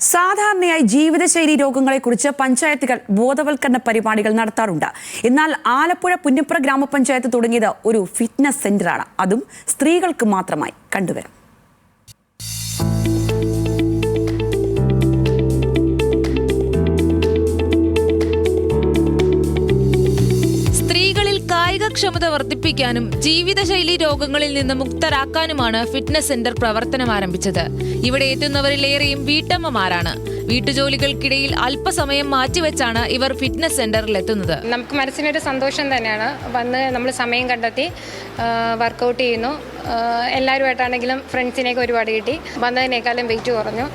സാധാരണയായി ജീവിതശൈലി രോഗങ്ങളെക്കുറിച്ച് പഞ്ചായത്തുകൾ ബോധവൽക്കരണ പരിപാടികൾ നടത്താറുണ്ട്. എന്നാൽ ആലപ്പുഴ പുന്നപ്ര ഗ്രാമപഞ്ചായത്ത് തുടങ്ങിയത് ഒരു ഫിറ്റ്നസ് സെന്ററാണ് അതും സ്ത്രീകൾക്ക് മാത്രമായി കണ്ടുവരും. കായികക്ഷമത വർദ്ധിപ്പിക്കാനും ജീവിതശൈലി രോഗങ്ങളിൽ നിന്ന് മുക്തരാക്കാനുമാണ് ഫിറ്റ്നസ് സെന്റർ പ്രവർത്തനം ആരംഭിച്ചത് ഇവിടെ എത്തുന്നവരിലേറെയും വീട്ടമ്മമാരാണ്. വീട്ടുജോലികൾക്കിടയിൽ അല്പസമയം മാറ്റിവെച്ചാണ് ഇവർ ഫിറ്റ്നസ് സെന്ററിൽ എത്തുന്നത്. നമുക്ക് മനസ്സിനൊരു സന്തോഷം തന്നെയാണ്. വന്ന് നമ്മൾ സമയം കണ്ടെത്തി വർക്കൗട്ട് ചെയ്യുന്നു. എല്ലാവരുമായിട്ടാണെങ്കിലും ഫ്രണ്ട്സിനെയൊക്കെ ഒരുപാട് കിട്ടി. വന്നതിനേക്കാളും വെയിറ്റ് കുറഞ്ഞു.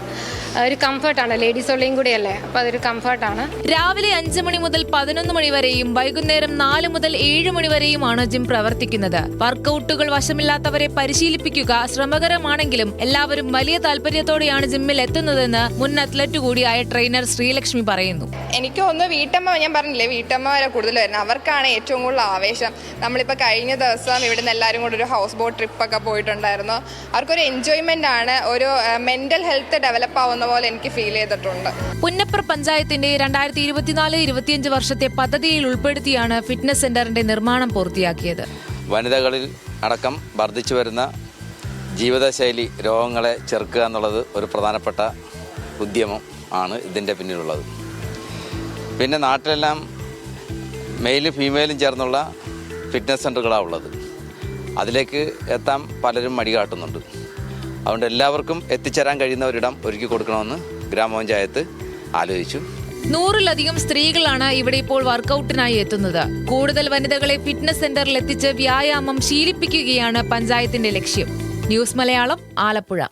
ഒരു കംഫർട്ടാണ്. ലേഡീസ് ഉള്ളയും കൂടിയല്ലേ. അപ്പോൾ അതൊരു കംഫർട്ടാണ്. രാവിലെ അഞ്ച് മണി മുതൽ പതിനൊന്ന് മണി വരെയും വൈകുന്നേരം നാല് മുതൽ ഏഴ് മണി വരെയുമാണ് ജിം പ്രവർത്തിക്കുന്നത്. വർക്കൗട്ടുകൾ വശമില്ലാത്തവരെ പരിശീലിപ്പിക്കുക ശ്രമകരമാണെങ്കിലും എല്ലാവരും വലിയ താല്പര്യത്തോടെയാണ് ജിമ്മിൽ എത്തുന്നതെന്ന് മുൻ അത്ലറ്റ് കൂടിയായ ട്രെയിനർ ശ്രീലക്ഷ്മി പറയുന്നു. എനിക്ക് ഒന്ന് വീട്ടമ്മ ഞാൻ പറഞ്ഞില്ലേ വീട്ടമ്മമാരെ കൂടുതൽ വരുന്നത്. അവർക്കാണ് ഏറ്റവും കൂടുതൽ ആവേശം. നമ്മളിപ്പോൾ കഴിഞ്ഞ ദിവസം ഇവിടുന്ന് എല്ലാവരും കൂടെ ഒരു ഹൗസ് ബോട്ട് ട്രിപ്പ് ഒക്കെ പോയിട്ടുണ്ടായിരുന്നു. അവർക്കൊരു എൻജോയ്മെന്റ് ആണ്. ഒരു മെന്റൽ ഹെൽത്ത് ഡെവലപ്പ് ആവുന്ന പോലെ എനിക്ക് ഫീൽ ചെയ്തിട്ടുണ്ട്. പുന്നപ്ര പഞ്ചായത്തിന്റെ രണ്ടായിരത്തി ഇരുപത്തിനാല് ഇരുപത്തിയഞ്ച് വർഷത്തെ പദ്ധതിയിൽ ഉൾപ്പെടുത്തിയാണ് ഫിറ്റ്നസ് സെന്ററിന്റെ നിർമ്മാണം പൂർത്തിയാക്കിയത്. വനിതകളിൽ അടക്കം വർദ്ധിച്ചു വരുന്ന ജീവിതശൈലി രോഗങ്ങളെ ചെറുക്കുക എന്നുള്ളത് ഒരു പ്രധാനപ്പെട്ട ഉദ്യമം ആണ് ഇതിന്റെ പിന്നിലുള്ളത്. പിന്നെ നാട്ടിലെല്ലാം മെയിലും ഫീമെയിലും ചേർന്നുള്ള ഫിറ്റ്നസ് സെന്ററുകളാണ് ഉള്ളത്. അതിലേക്ക് എത്താൻ പലരും മടി കാട്ടുന്നുണ്ട്. അതുകൊണ്ട് എല്ലാവർക്കും എത്തിച്ചേരാൻ കഴിയുന്ന ഒരിടം ഒരുക്കി കൊടുക്കണമെന്ന് ഗ്രാമപഞ്ചായത്ത് ആലോചിച്ചു. നൂറിലധികം സ്ത്രീകളാണ് ഇവിടെ ഇപ്പോൾ വർക്കൗട്ടിനായി എത്തുന്നത്. കൂടുതൽ വനിതകളെ ഫിറ്റ്നസ് സെന്ററിൽ എത്തിച്ച് വ്യായാമം ശീലിപ്പിക്കുകയാണ് പഞ്ചായത്തിന്റെ ലക്ഷ്യം. ന്യൂസ് മലയാളം ആലപ്പുഴ.